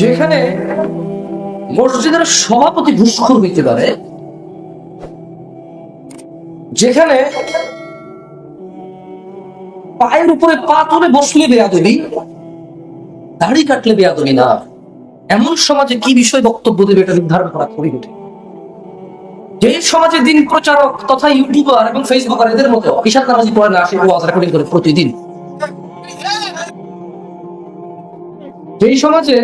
যেখানে মসজিদের সভাপতি ঘুষখোর হইতে পারে, যেখানে পায়ের উপরে পা তুলে বসলে বেয়াদবি, দাড়ি কাটলে বেয়াদবি না। এমন সমাজে কি বিষয় বক্তব্য দেবে এটা নির্ধারণ করা খুবই কঠিন। যে সমাজে দিন প্রচারক তথা ইউটিউবার এবং ফেসবুকার এদের মতো ঈশান নামাজি পড়ে না আসে ওয়াজ রেকর্ডিং করে প্রতিদিন। যেই সমাজে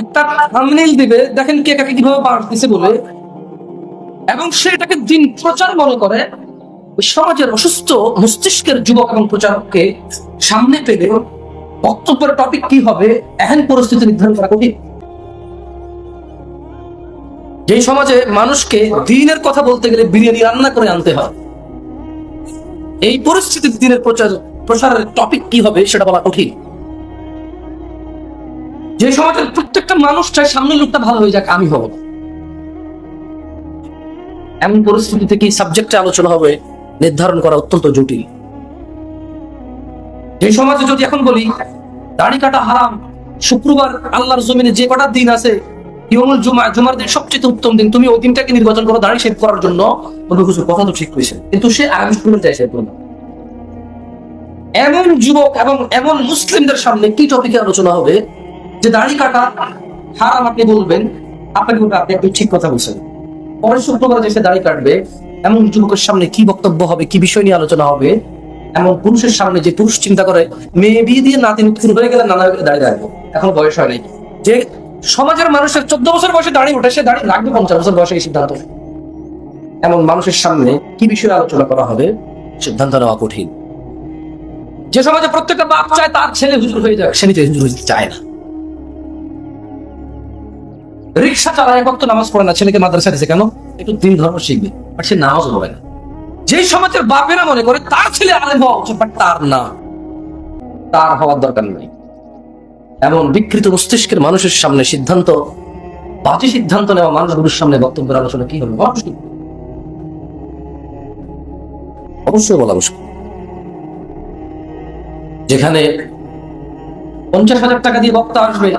একটা দিবে, দেখেন কে কাকে কীভাবে দিছে বলে। এবং সে এটাকে দিন প্রচার মনে করে সমাজের অসুস্থ মস্তিষ্কের যুবক এবং প্রচারককে সামনে পেলে বক্তব্যের টপিক কি হবে, এহেন পরিস্থিতি নির্ধারণ করা কঠিন। যে সমাজে মানুষকে দিনের কথা বলতে গেলে বিরিয়ানি রান্না করে আনতে হয়, এই পরিস্থিতিতে দিনের প্রচার প্রসারের টপিক কি হবে সেটা বলা কঠিন। যে সমাজের প্রত্যেকটা মানুষ চায় সামনের লোকটা ভালো হয়ে যাক, আমি হব। এমন পরিস্থিতিতে কি সাবজেক্টে আলোচনা হবে, নির্ধারণ করা অত্যন্ত জটিল। যে সমাজে যদি এখন বলি, দাড়ি কাটা হারাম, শুক্রবার আল্লাহর জমিনে যে কটা দিন আছে ইয়মুল জুমা, জুমার দিন সবচেয়ে উত্তম দিন, তুমি ওই দিনটাকে নির্বাচন করো, দাড়ি শেভ করার জন্য বলবে কথা তো ঠিক হয়েছে। কিন্তু সে আগামী শুক্রবার চাই শেভ করবে না। এমন যুবক এবং এমন মুসলিমদের সামনে কি টপিকে আলোচনা হবে? যে দাড়ি কাটা হারাম আপনি বলবেন, আপনাকে বলবে আপনি একটু ঠিক কথা বলছেন। পরের শুক্রবার যে সে দাড়ি কাটবে, এমন যুবকের সামনে কি বক্তব্য হবে, কি বিষয় নিয়ে আলোচনা হবে, এমন পুরুষের সামনে যে পুরুষ চিন্তা করে, মেয়ে বিয়ে দিয়ে নাতি শুরু হয়ে গেলে নানা দাঁড়িয়ে রাখব এখন বয়স হয় নাই। যে সমাজের মানুষের চোদ্দ বছর বয়সে দাঁড়িয়ে ওঠে, সে দাঁড়িয়ে রাখবে পঞ্চাশ বছর বয়সে এই সিদ্ধান্ত। এমন মানুষের সামনে কি বিষয়ে আলোচনা করা হবে, সিদ্ধান্ত নেওয়া কঠিন। যে সমাজে প্রত্যেকটা বাপ চায় তার ছেলে হুজুর হয়ে যাক, সে নিজে হুজুর চায় না। রিক্সা চালায় এক নামাজ পড়ে না, ছেলেকে মাদ্রাসা দিছে কেন? একটু দিন ধর্ম শিখবে আর সে নামাজ হবে না। যে সমাজের বাপেরা মনে করে, তার ছেলে আলেম হওয়া উচিত বাট তার না। তার হওয়ার দরকার নেই। এমন বিকৃত মস্তিষ্কের মানুষের সামনে সিদ্ধান্ত, বাজে সিদ্ধান্ত নেওয়া মানুষগুলোর সামনে বক্তব্যের আলোচনা কি হবে? মুশকিল। অবশ্যই বলা মুশকিল। যেখানে পঞ্চাশ হাজার টাকা দিয়ে বক্তা আসবে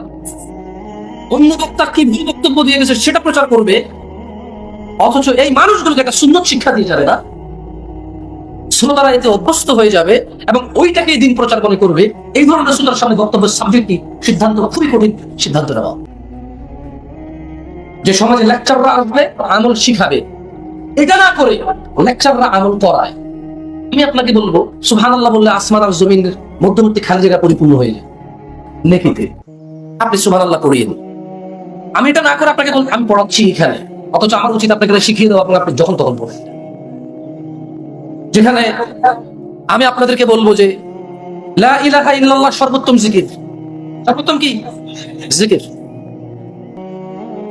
অন্য বক্তা কি ভুল বক্তব্য দিয়ে গেছে সেটা প্রচার করবে? অথচ এই মানুষগুলোকে একটা সুন্দর শিক্ষা দিয়ে যাবে না? শ্রোতারা এতে অভ্যস্ত হয়ে যাবে এবং দিন প্রচার মনে করবে। এই ধরনের শ্রোতার সামনে সিদ্ধান্ত খুবই কঠিন সিদ্ধান্ত নেওয়া। যে সমাজে লেকচাররা আসবে, আমল শিখাবে। এটা না করে লেকচাররা আমল করায়। আমি আপনাকে বলব সুহান আল্লাহ বললে আসমান আর জমিনের মধ্যবর্তী খালি জায়গা পরিপূর্ণ হয়ে যায়। নেকিতে। আপনি সুহান আল্লাহ করিয়ে আমি এটা না করে আপনাকে আমি পড়াচ্ছি এখানে। অথচ আমার উচিত আপনাকে শিখিয়ে দেওয়া আপনি যখন তখন পড়েন। যেখানে আমি আপনাদেরকে বলব যে, লা ইলাহা ইল্লাল্লাহ সর্বোত্তম জিকির। সর্বোত্তম কি? জিকির।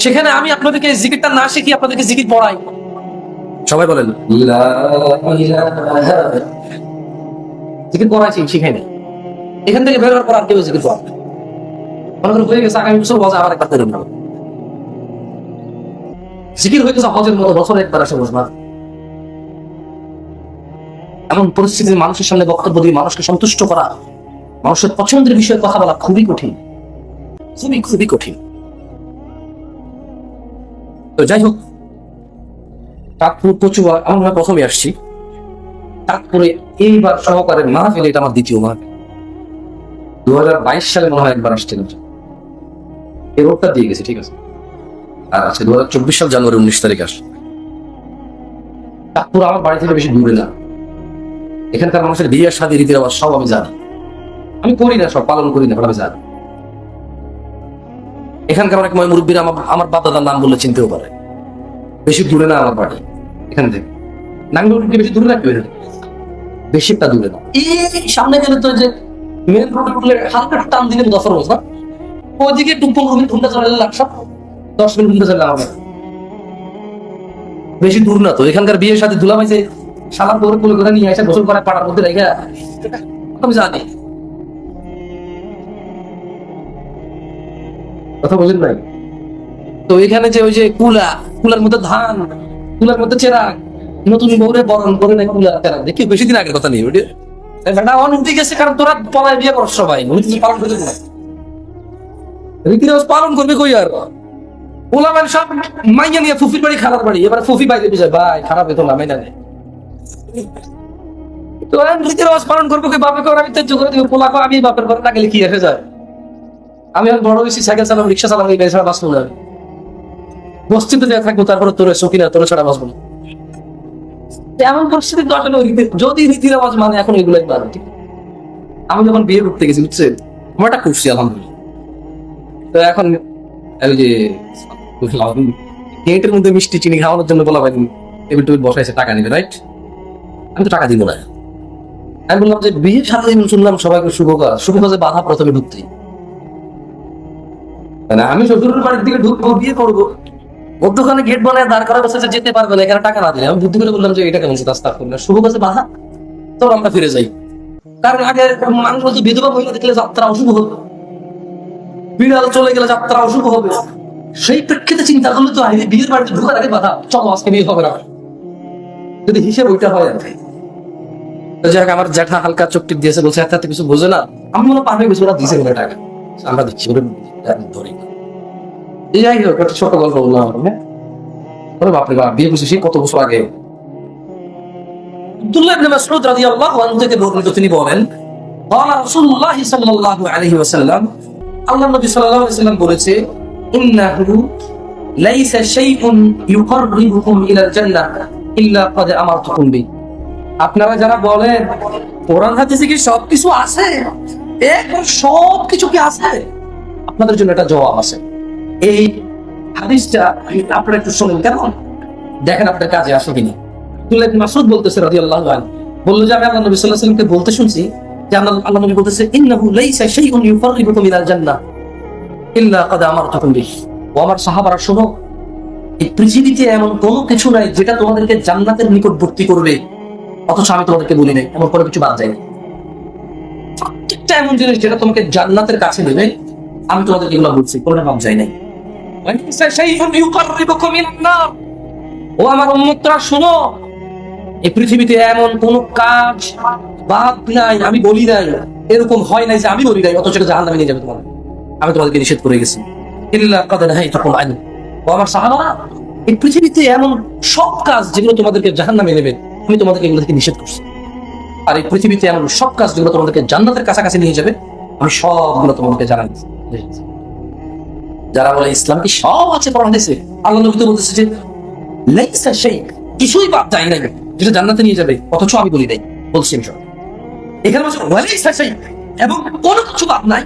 সেখানে আমি আপনাদেরকে জিকিরটা না শিখি আপনাদেরকে জিকির পড়াই। সবাই বলেন জিকির পড়াইছি, শিখাই এখান থেকে বের হওয়ার পর আর কেউ জিকির পড়া মনে করে হয়ে গেছে, আগামী বছর বজা আবার না। জিকির গেছে হজের মতো, বছর একবার আসে বসবা এমন পরিস্থিতিতে মানুষের সামনে বক্তব্য দিয়ে মানুষকে সন্তুষ্ট করা, মানুষের পছন্দের বিষয়ে কথা বলা খুবই কঠিন। খুবই খুবই কঠিন। তো যাই হোক তাজপুর কচুয়া আমার প্রথমে আসছি। তারপরে এইবার সহকারে মাহফিল এটা আমার দ্বিতীয় মাহফিল। দু হাজার বাইশ সালে মনে হয় একবার আসছিলাম এই রোগটা দিয়ে গেছে, ঠিক আছে। আর আজকে দু সাল জানুয়ারি উনিশ তারিখ তারপর আমার বাড়ি থেকে বেশি দূরে না। এখানকার মানুষের বিয়ে, শাদী রীতি রেওয়াজ সব আমি জানি। আমি করি না, সব পালন করি না আমি জানি। এখানকার অনেক ময় আমার আমার বাপ দাদার নাম বললে চিনতেও পারে। বেশি দূরে না আমার বাড়ি, এখান থেকে। নাঙ্গল বেশি দূরে রাখবে বেশিটা দূরে না। এই সামনে গেলে তো যে মেন রোড হালকা টান দিলে একটু পনেরো মিনিট ঘুমটা চলে লাগছে। দশ মিনিট ঘুমটা চলে আমার বেশি দূর না তো, এখানকার বিয়ের সাথে দুলা ভাইছে সালাম করে কোলে করে নিয়ে আসে গোসল করে পাড়ার মধ্যে রেখে আমি জানি। কথা বলেন নাই? তো এখানে যে ওই যে কুলা, কুলার মধ্যে ধান, কুলার মধ্যে চেরাগ নতুন বউরে বরণ করে নাই কুলা চেরাগ দেখি, বেশি দিন আগের কথা নেই ওটা এটা অন উঠে গেছে, কারণ তোরা পলায় বিয়ে করছ সবাই পালন করতে পালন করবে কই আর? ওলা মানে সব মাইয়া নিয়ে ফুফির বাড়ি বাড়ি। এবার ফুফি বাইরে বুঝে ভাই, খারাপ না তো আমি রীতি রেওয়াজ পালন করব আমি দিব আমি বাপের না গেলে কি এসে যায়? আমি বড় সাইকেল চালাবো, রিক্সা চালাবো, এই বাঁচবো না বস্তিতে যা থাকব, তারপরে তোর সকিনা তোর ছাড়া বাঁচবো না। এমন পরিস্থিতি যদি রীতি রেওয়াজ মানে এখন এগুলোই মানে আমি যখন বিয়ে করতে গেছি, বুঝছেন? আমারটা খুশি, আলহামদুলিল্লাহ। তো এখন যে গেটের মধ্যে মিষ্টি চিনি খাওয়ানোর জন্য বলা টেবিল টেবিল বসাইছে, টাকা নেবে রাইট আমি তো টাকা দিব না। আমি বললাম যে বিয়ে সারা জীবন শুনলাম সবাইকে শুভ কাজ শুভ কাজে বাধা প্রথমে মানে আমি শ্বশুরের বাড়ির দিকে ঢুকবো, বিয়ে করব। গেট বানায় দাঁড় করা বসেছে, যেতে পারবে না, এখানে টাকা না দিলে। আমি বুদ্ধি করে বললাম যে, এটা কেমন রাস্তা শুভ কাজে বাধা তো আমরা ফিরে যাই। কারণ আগে মানুষ বলতো বিধবা মহিলা দেখলে যাত্রা অশুভ হবে। বিড়াল চলে গেলে যাত্রা অশুভ হবে। সেই প্রেক্ষিতে চিন্তা করলে তো আগে বিয়ের বাড়িতে ঢোকার আগে বাধা চলো আজকে বিয়ে হবে না যদি হিসেব ওইটা হয় আর কি। তো যাই হোক, আমার জ্যাঠা হালকা চোখ টিপ দিয়েছে বলছে এত এত কিছু বোঝে না আমি মনে পারবে কিছু ওরা দিয়েছে বলে টাকা আমরা দিচ্ছি ওরা ধরি না। এই যাই হোক একটা ছোট গল্প বললাম আমি, হ্যাঁ ওরে বাপরে বাপ বিয়ে করছি সেই কত বছর আগে আব্দুল্লাহ ইবনে মাসউদ রাদিয়াল্লাহু আনহু থেকে বর্ণিত তিনি বলেন قال رسول الله صلى الله عليه وسلم আল্লাহ নবী সাল্লাল্লাহু আলাইহি ওয়াসাল্লাম বলেছে জান্নাহ ইল্লা ক্বাদ আমারতুকুম বি আপনারা যারা বলেন, কোরআন, হাদিসে কি সবকিছু আছে? সবকিছু কি আছে? আপনাদের জন্য একটা জবাব আছে। এই হাদিসটা আপনারা একটু শুনুন, কেমন? দেখেন আপনার কাজে আসে কিনা। ইবনে মাসউদ বলতেছে রাদিয়াল্লাহু আনহু, বলল যে, আমি আল্লাহ নবী সাল্লাল্লাহু আলাইহি ওয়াসাল্লামকে বলতে শুনছি যে, আল্লাহ আল্লাহ নবী বলতেছে, ইন্নাহু লাইসা শাইউন ইউফাররিবুকুম ইলাল জান্নাহ। ইল্লা আমারতুকুম বিহি। ও আমার সাহাবারা, শোনো, এই পৃথিবীতে এমন কোনো কিছু নাই যেটা তোমাদেরকে জান্নাতের নিকটবর্তী করবে। অথচ আমি তোমাদেরকে বলি নাই, এমন কোনো কিছু বাদ যায়নি প্রত্যেকটা এমন জিনিস যেটা তোমাকে জান্নাতের কাছে নেবে, আমি তোমাদেরকে এগুলো বলছি, কোনো বাদ যায় নাই। ও আমার উন্মত্তরা শোনো, এই পৃথিবীতে এমন কোন কাজ বাদ নাই, আমি বলি নাই। এরকম হয় নাই যে আমি বলি নাই, অথচ এটা জাহান্নামে নিয়ে যাবে তোমার আমি তোমাদেরকে নিষেধ করে গেছি। আমার সাহাবারা, এই পৃথিবীতে এমন সব কাজ যেগুলো তোমাদেরকে জাহান্নামে নেবে, আমি তোমাদেরকে এগুলো থেকে নিষেধ করছি। আর এই পৃথিবীতে এমন সব কাজ যেগুলো তোমাদেরকে জান্নাতের কাছাকাছি নিয়ে যাবে, আমি সবগুলো তোমাদেরকে জানাই যারা বলে ইসলাম কি সব আছে আল্লাহ নবী তো বলতেছে যে সেই কিছুই বাদ যায় নাই। যেটা জান্নাতে নিয়ে যাবে, অথচ আমি বলি নাই। বলছি আমি সব। এখানে বলছে, ওয়ালাইসা সেই এবং কোনো কিছু বাদ নাই।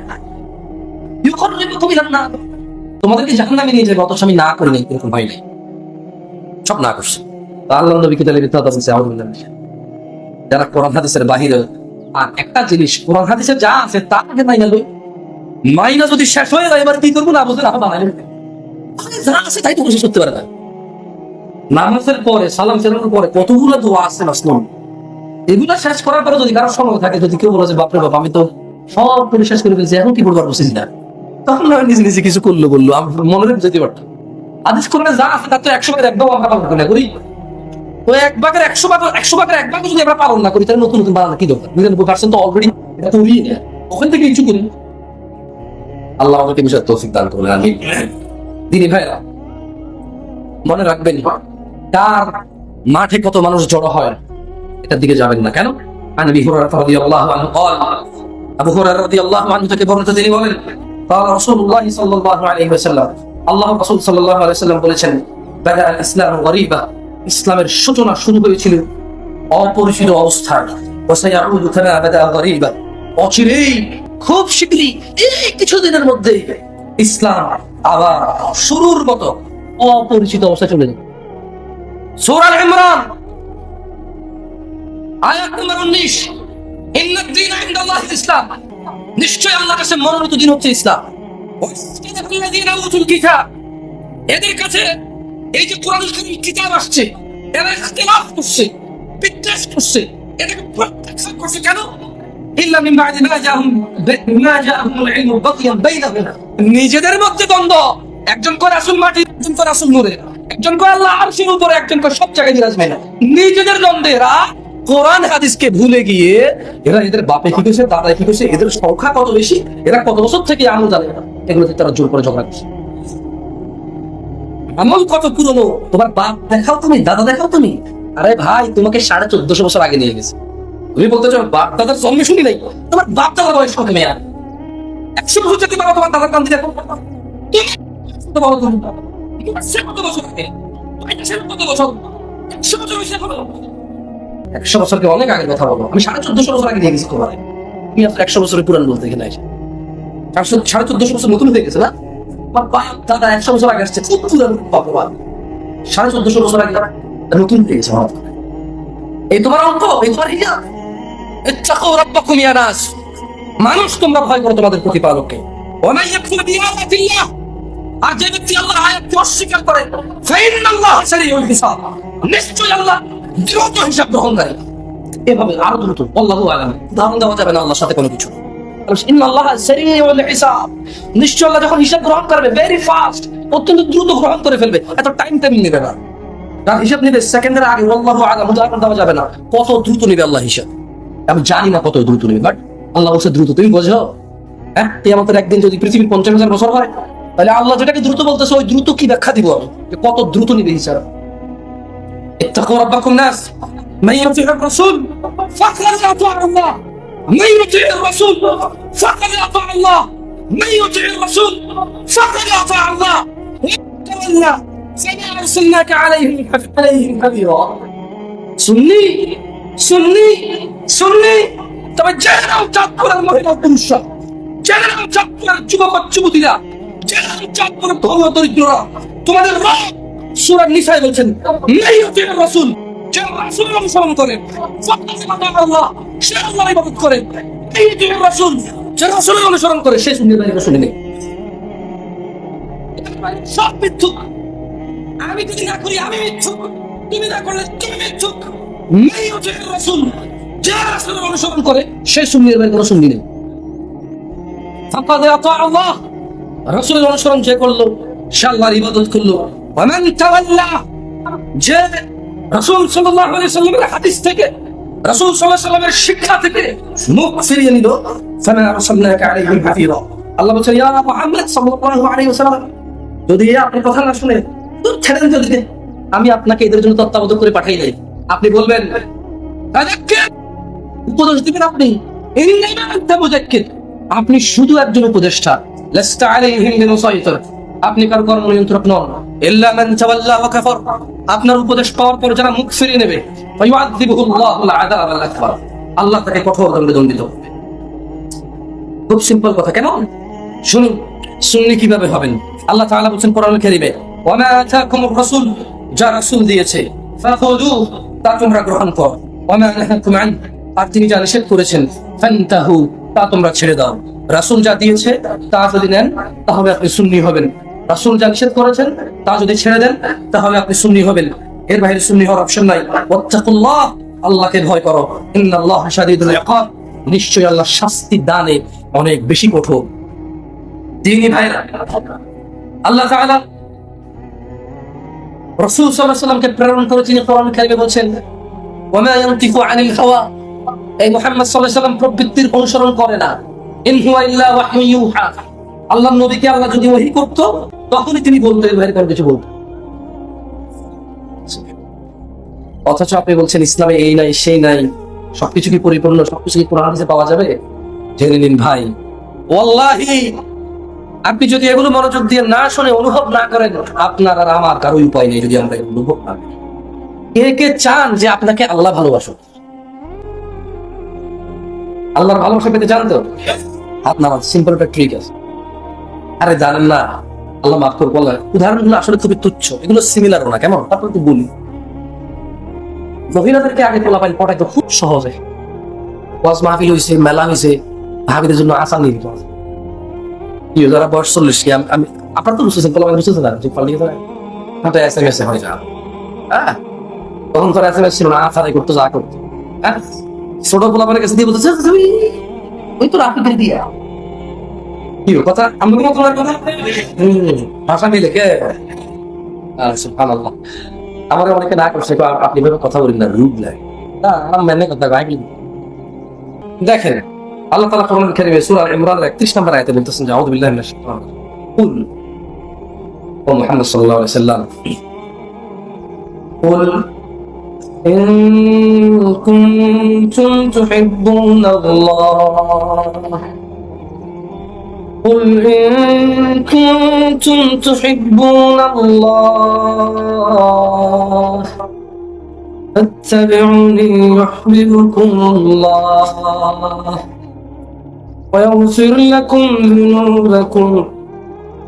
তোমাদেরকে নিয়ে যাবে, অথচ আমি না করি নাই, এরকম হয় নাই। সব না করছে। আল্লাহ। যারা কোরআন হাদিসের বাহিরে আর একটা জিনিস, কোরআন হাদিসে যা আছে তা আগে। মাইনা যদি শেষ হয়ে যায়, এবার কি করব? না বুঝলে আবার বানাই যা আছে তাই তো শেষ করতে পারে না নামাজের পরে, সালাম ফেরানোর পরে কতগুলো দোয়া আছে না মাসলুম। এগুলো শেষ করার পরে যদি কারও সময় থাকে, যদি কেউ বলে যে, বাপরে বাপ, আমি তো সব করে শেষ করে ফেলছি, এখন কি করবার বসেছি না? তখন আমি নিজে নিজে কিছু করলো বললো আমি মনে যেতে পারতাম আদেশ করলে যা আছে তার তো একশো ভাগের একদম আমরা পালন করি না করি তো এক ভাগের একশো ভাগ একশো ভাগের এক ভাগ যদি আমরা পালন না করি তাহলে নতুন নতুন বানানো কি দরকার নিরানব্বই পার্সেন্ট তো অলরেডি এটা করি না ওখান থেকে কিছু করি আল্লাহ আমাকে বিষয় তৌফিক দান করলেন আমি দিনী ভাইরা মনে রাখবেন কার মাঠে কত মানুষ জড়ো হয় এটার দিকে যাবেন না কেন عن ابي هريره رضي الله عنه قال ابو هريره رضي الله عنه থেকে বর্ণিত তিনি বলেন বলেছেন ইসলামের সূচনা শুরু হয়েছিল অপরিচিত অবস্থান অচিরেই, খুব শীঘ্রই, এই কিছুদিনের মধ্যে ইসলাম আবার শুরুর মতো অপরিচিত অবস্থা চলে যাবে সুরাল ইমরান আয়াত নম্বর উনিশ ইন্দিন ইসলাম। নিশ্চয় আল্লাহর কাছে মনোনীত দিন হচ্ছে ইসলাম। এদের কাছে এই যে কোরআনুল কারীম কিতাব আসছে, এরা করছে, বিদ্বেষ করছে প্রত্যাখ্যান করছে কেন? নিজেদের মধ্যে দ্বন্দ্ব, একজন করে রাসূল মাটি, একজন করে রাসূল নূরে, একজন করে আল্লাহ আরশের উপরে, একজন করে সব জায়গায় বিরাজমান। নিজেদের দ্বন্দ্বে কোরআন হাদিসকে ভুলে গিয়ে এরা এদের বাপে কি করছে দাদায় কি করছে, এদের সংখ্যা কত বেশি, এরা কত বছর থেকে আমল জানে না এগুলোতে তারা জোর করে ঝগড়া করছে। আমল কত পুরনো? তোমার বাপ দেখাও তুমি, দাদা দেখাও তুমি। আরে ভাই, তোমাকে সাড়ে চোদ্দশো বছর আগে নিয়ে গেছে। তুমি বলতে চাও, বাপ দাদার জন্মে শুনি নাই? তোমার বাপ দাদার বয়স কত মেয়া? একশো বছর যেতে পারো তোমার দাদার কান সে কত বছর আগে? কত বছর? একশো বছর হয়েছে এখনও? একশো বছরকে অনেক আগে কথা বলো আমি সাড়ে চোদ্দশো বছর আগে নিয়ে গেছি তোমার তুমি আপনার একশো বছরের পুরান বলতে এখানে এসে চারশো সাড়ে চোদ্দশো বছর নতুন হয়ে গেছে না? দাদা একশো বছর আগে আসছে। খুব সাড়ে চোদ্দশো বছর আগে নতুন হয়ে গেছে এই তোমার অঙ্ক, এই তোমার নাস। মানুষ তোমরা ভয় করো তোমাদের প্রতিপালককে। ওয়া ইয়াকফুর আর যে ব্যক্তি আয়াতকে অস্বীকার করে হিসাব। নিশ্চয়ই আল্লাহ দ্রুত হিসাব গ্রহণকারী এভাবে আরও দ্রুত। আল্লাহু আলাম। উদাহরণ দেওয়া যাবে না আল্লাহর সাথে কোনো কিছু। অত্যন্ত দ্রুত গ্রহণ করে হিসাব সেকেন্ডের দেওয়া যাবে না। কত দ্রুত নেবে আল্লাহ হিসাব। কত দ্রুত নেবে বাট আল্লাহ বলছে দ্রুত। হ্যাঁ? আমাদের একদিন যদি পৃথিবীর পঞ্চাশ হাজার বছর হয়, তাহলে আল্লাহ যেটাকে দ্রুত বলতেছে, ওই দ্রুত কি ব্যাখ্যা দিব আমি? কত দ্রুত নিবে হিসাব। اتقوا ربكم ناس من يطيع الرسول فقد اطاع الله من يطيع الرسول فقد اطاع الله من يطيع الرسول فقد اطاع الله تولى فما ارسلناك عليهم عليهم حفيظا সুন্নি সুন্নি সুন্নি তবে জেনারেল চাঁদপুরের মহিলা পুরুষরা জেনারেল চাঁদপুরের যুবক আর যুবতীরা জেনারেল চাঁদপুরের ধর্ম দরিদ্ররা তোমাদের রব সূরা নিসায় বলছেন রাসূল, যে অনুসরণ করে ফাকাদ আতা আল্লাহ, সে আল্লাহর ইবাদত করে মাইয়াতি যে অনুসরণ করে, সে নেই তুমি না করলে, তুমি যে অনুসরণ করে, সে রাসূলের অনুসরণ করল, সে আল্লাহর ইবাদত করল। যে সাল্লামের হাদিস থেকে সাল্লামের শিক্ষা থেকে মুখ ফিরিয়ে নিল আমি আপনাকে এদের জন্য তত্ত্বাবধান করে পাঠাই নাই। আপনি বলবেন উপদেশ দিবেন আপনি? আপনি শুধু একজন উপদেষ্টা। আপনি কারও কর্ম নিয়ন্ত্রক নন আপনার উপদেশ পাওয়ার পর যারা মুখ ফিরিয়ে নেবে আল্লাহ তাকে কঠোর দণ্ডে দণ্ডিত খুব সিম্পল কথা, কেন? শুনুন, সুন্নি কীভাবে হবেন? আল্লাহ তাআলা বলেন কোরআনুল কারীমে, ওয়া মা আতাকুমুর রাসূল যা রাসূল দিয়েছে, ফাখুযু তা তোমরা গ্রহণ করো। ওয়া মা নাহাকুম আন আর তিনি যা নিষেধ করেছেন, ফান্তাহু তা তোমরা ছেড়ে দাও। রাসূল যা দিয়েছে, তা যদি নেন, তাহলে আপনি সুন্নি হবেন। রাসূল যা নিষেধ করেছেন, তা যদি ছেড়ে দেন, তাহলে আপনি সুন্নি হবেন। এর বাইরে সুন্নি হওয়ার অপশন নাই। ওয়াত্তাকুল্লাহ, আল্লাহকে ভয় করো। ইন্নাল্লাহ শাদীদুল ইকাব। নিশ্চয়ই আল্লাহ শাস্তি দানে অনেক বেশি কঠোর। দিনী ভাইরা, আল্লাহ তাআলা রাসূল সাল্লাল্লাহু প্রেরণ করে তিনি কোরআন কারিমে বলছেন ওয়ামা ইয়ানতিকু আনিল হাওয়া। এই মুহাম্মদ সাল্লাল্লাহু প্রবৃত্তির অনুসরণ করে না। ইন হুয়া ইল্লা আল্লাহর নবীকে আল্লাহ যদি ওহী করত তখনই তিনি বলতেন বাইরে কোনো কিছু বলতেন অথচ আপনি বলছেন, ইসলামে এই নাই, সেই নাই। সবকিছু কি পরিপূর্ণ? সবকিছু কি কোরআন হাদিসে পাওয়া যাবে? জেনে নিন ভাই। ওয়াল্লাহি, আপনি যদি এগুলো মনোযোগ দিয়ে না শুনে অনুভব না করেন, আপনার আর আমার কারও উপায় নেই যদি আমরা অনুভব না। কে কে চান যে আপনাকে আল্লাহ ভালোবাসুক? আল্লাহর ভালোবাসা পেতে চান তো? নামান সিম্পল একটা ট্রিক আছে। আরে জানেন না আল্লাহ মাফ করে বললেন উদাহরণগুলো আসলে খুবই তুচ্ছ, এগুলো সিমিলার না, কেমন? তারপর একটু বলি। মহিলাদেরকে আগে পোলা পাইল পটাইতে খুব সহজে। ওয়াজ মাহফিল হয়েছে মেলা হয়েছে ভাবিদের জন্য আশা নিয়ে দিতে যারা বয়স চল্লিশ কি, আমি- আপনার তো বুঝতেছেন পোলা বুঝতেছেন না? যে পাল্লিয়ে দেয় হাতে এস এম এস হয়ে যাবে হ্যাঁ? তখন তো এস এম এস ছিল না আশা করতো, যা করতো। হ্যাঁ? ছোট পোলা মানে কাছে দিয়ে বলতেছে ওই তো রাফি দিয়া। কি গো, কথা আমি কোনো তোমার কথা হুম, ভাষা মিলে কে সুবহানাল্লাহ আমার অনেকে না করছে কয়, আপনি ভেবে কথা বলেন না রুড লাগে না আমার মেনে কথা ভাই দেখেন আল্লাহ তাআলা কোরআন কারীমে সূরা ইমরান 31 নম্বর আয়াতে বলতেছেন যে আউযু বিল্লাহি মিনাশ শাইতানির রাজিম কুল ও মুহাম্মদ সাল্লাল্লাহু আলাইহি সাল্লাম قل إن كنتم تحبون الله قل إن كنتم تحبون الله فاتبعوني يحببكم الله ويغفر لكم ذنوبكم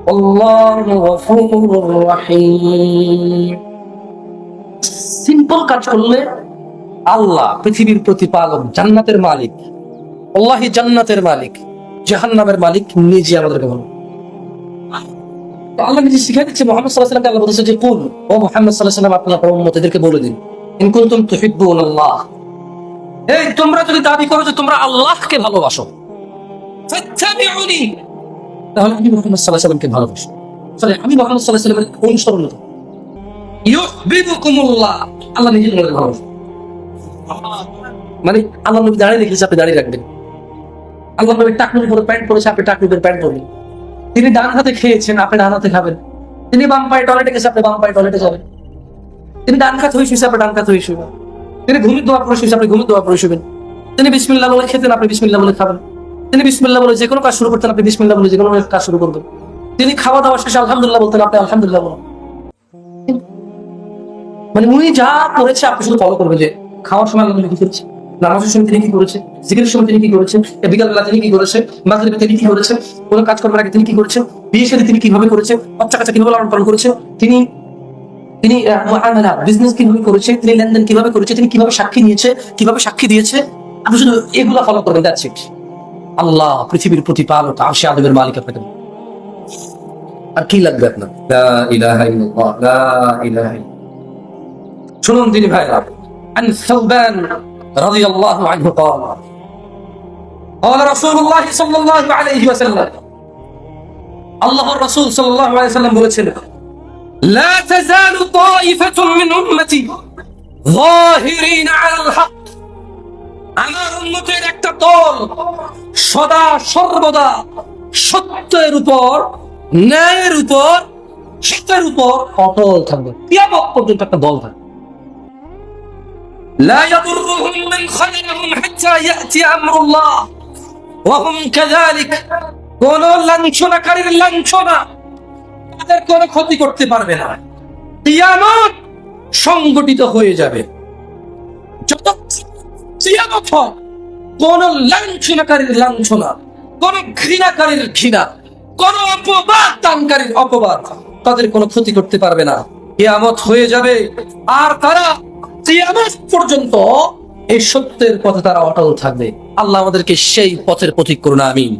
والله غفور رحيم সিম্পল কাজ করলে আল্লাহ পৃথিবীর প্রতিপালক জান্নাতের মালিক আল্লাহি জান্নাতের মালিক জাহান্নামের মালিক নিজে আমাদেরকে বলুন তো আল্লাহ নিজে শিখাই দিচ্ছে, মোহাম্মদ সাল্লাহ আল্লাহ বলতেছে যে, কুল, ও মোহাম্মদ সাল্লাহ আপনার উম্মতদেরকে বলে দিন। ইন কুনতুম তুহিব্বুন আল্লাহ এই, তোমরা যদি দাবি করো যে তোমরা আল্লাহকে ভালোবাসো তাহলে আমি মোহাম্মদ সাল্লাহ সাল্লামকে ভালোবাসি। সরি, আমি মোহাম্মদ সাল্লাহ সাল্লামের অনুসরণ করব আল্লাহ নিজে মানে আল্লাহ নবী দাঁড়িয়ে রেখেছে, আপনি দাঁড়িয়ে রাখবেন। আল্লাহ নবী টাকনুর উপরে প্যান্ট পরেছে, আপনি উপরে প্যান্ট পরবেন। তিনি ডান হাতে খেয়েছেন, আপনি ডান হাতে খাবেন। তিনি বাম পায়ে টয়লেটে গেছে, আপনি বাম পায়ে টয়লেটে যাবেন। তিনি ডান হয়ে শুয়েছে আপনি ডান হয়ে শুবেন তিনি দোয়া শুয়েছে আপনি দোয়া শুবেন তিনি বিসমিল্লাহ বলে খেতেন, আপনি বিসমিল্লাহ বলে খাবেন। তিনি বিসমিল্লাহ বলে যে কোনো কাজ শুরু করতেন, আপনি বিসমিল্লাহ বলে যে কোনো কাজ শুরু করবেন। তিনি খাওয়া দাওয়া শেষে আলহামদুলিল্লাহ বলতেন, আপনি আলহামদুলিল্লাহ বলেন। মানে উনি যা করেছে, আপনি শুধু ফলো করবেন যে, খাওয়ার সময় আল্লাহ কি করেছে নামাজের সময় তিনি কি করেছে? জিকিরের সময় তিনি কি করেছে? বিকালবেলা তিনি কি করেছে? মাঝে তিনি কি করেছে? কোনো কাজ করবার আগে তিনি কি করেছে? বিয়ে সাথে তিনি কীভাবে করেছে? বাচ্চা কাচ্চা কীভাবে লালন পালন করেছে? তিনি তিনি বিজনেস কীভাবে করেছে? তিনি লেনদেন কীভাবে করেছে? তিনি কীভাবে সাক্ষী নিয়েছে? কীভাবে সাক্ষী দিয়েছে? আপনি শুধু এগুলা ফলো করবেন দ্যাটস ইট আল্লাহ পৃথিবীর প্রতিপালক আরশে আদমের মালিক আপনাকে। আর কি লাগবে আপনার? শুনুন তিনি ভাই আন সালবান رضي الله عنه قال قال رسول الله صلى الله عليه وسلم الله الرسول صلى الله عليه وسلم বলেছেন لا تزال طائفة من أمتي ظاهرين على الحق আমার উন্নতের একটা দল সদা সর্বদা সত্যের উপর ন্যায়ের উপর সত্যের উপর অটল থাকবে কিয়ামত পর্যন্ত একটা দল থাকবে لا يضرهم من خذلهم حتى يأتي أمر الله وهم كذلك কোন লাঞ্ছনাকারীর লাঞ্ছনা তাদের কোনো ক্ষতি করতে পারবে না কিয়ামত সংগঠিত হয়ে যাবে যত কিয়ামত হয় কোন লাঞ্ছনাকারীর লাঞ্ছনা কোন ঘৃণাকারীর ঘৃণা কোন অপবাদ দানকারীর অপবাদ তাদের কোনো ক্ষতি করতে পারবে না কিয়ামত হয়ে যাবে আর তারা পর্যন্ত এই সত্যের পথে তারা অটল থাকবে। আল্লাহ আমাদেরকে সেই পথের প্রতীক করুন আমিন।